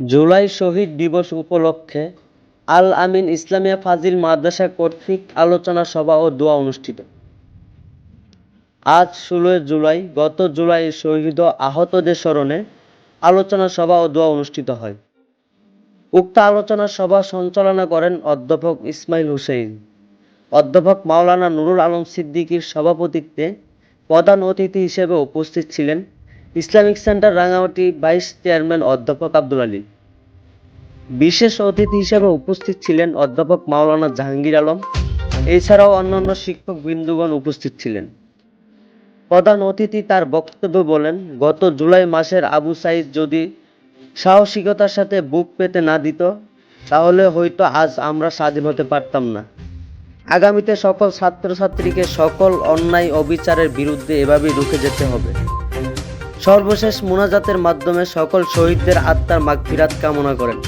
জুলাই শহীদ দিবস উপলক্ষে আল আমিন ইসলামিয়া ফাজিল মাদ্রাসা কর্তৃক আলোচনা সভা ও দোয়া অনুষ্ঠিত। আজ ষোলোই জুলাই, গত জুলাই শহীদ আহতদের স্মরণে আলোচনা সভা ও দোয়া অনুষ্ঠিত হয়। উক্ত আলোচনা সভা সঞ্চালনা করেন অধ্যাপক ইসমাইল হুসেইন। অধ্যাপক মাওলানা নুরুল আলম সিদ্দিকীর সভাপতিত্বে প্রধান অতিথি হিসেবে উপস্থিত ছিলেন Islamic centre, Rangamati vice chairman অধ্যাপক আব্দুল আলী। বিশেষ অতিথি হিসেবে উপস্থিত ছিলেন অধ্যাপক মাওলানা জাহাঙ্গীর আলম। এছাড়াও অন্যান্য শিক্ষক বৃন্দগণ উপস্থিত ছিলেন। প্রধান অতিথি তার বক্তব্য বলেন, গত জুলাই মাসের আবু সাইদ যদি সাহসিকতার সাথে বুক পেতে না দিত, তাহলে হয়তো আজ আমরা স্বাধীন হতে পারতাম না। আগামীতে সকল ছাত্রছাত্রীকে সকল অন্যায় অবিচারের বিরুদ্ধে এভাবেই রুখে যেতে হবে। সর্বশেষ মোনাজাতের মাধ্যমে সকল শহীদদের আত্মার মাগফিরাত কামনা করেন।